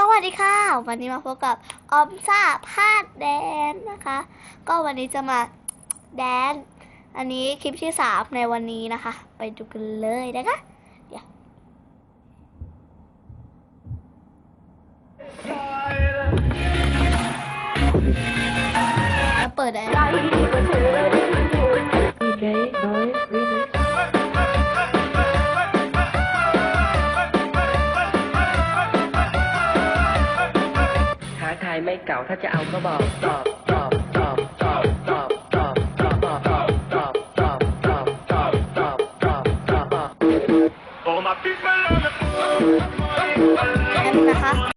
สวัสดีค่ะ วันนี้มาพบกับออมซ่าพาดแดนนะคะ ก็วันนี้จะมาแดน อันนี้คลิปที่สามในวันนี้นะคะ ไปดูกันเลยนะคะเดี๋ยวเปิดอะไร เก่าถ้าจะเอาก็บอกตอบตอบตอบตอบตอบตอบตอบตอบตอบตอบตอบตอบตอบตอบตอบตอบตอบ All my people on the แป๊บนึงนะคะ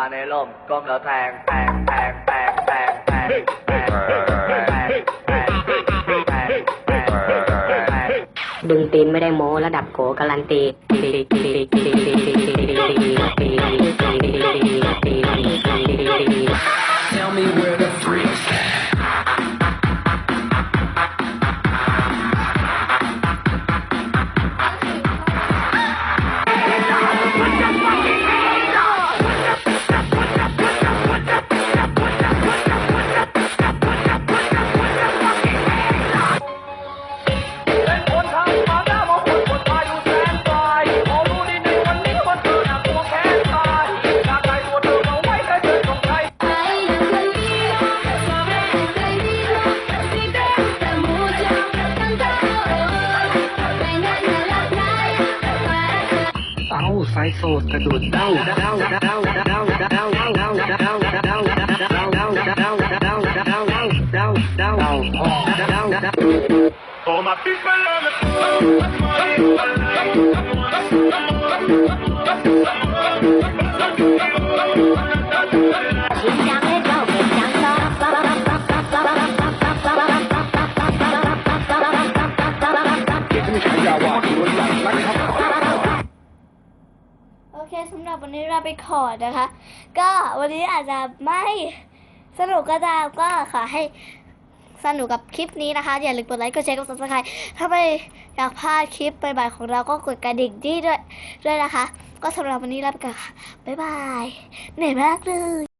าในร่มก้มแล้วแทงแทงแทงแทงแทงแทงแทงแทงแทงแทงแทงแทงแทงดึงตีนไม่ได้โม้ระดับโกการันตี faz som do tal, tal, tal, tal, tal, tal, เคสำหรับวันนี้เราไปขอนะคะ ก็วันนี้อาจจะไม่สนุกก็ตามก็ขอให้สนุกกับคลิปนี้นะคะ อย่าลืมกดไลค์กดแชร์กดซับสไครต์ถ้าไม่อยากพลาดคลิปใหม่ๆของเราก็กดกระดิ่งดีด้วยด้วยนะคะ ก็สำหรับวันนี้ลาไปก่อนค่ะบ๊ายบายเหนื่อยมากเลย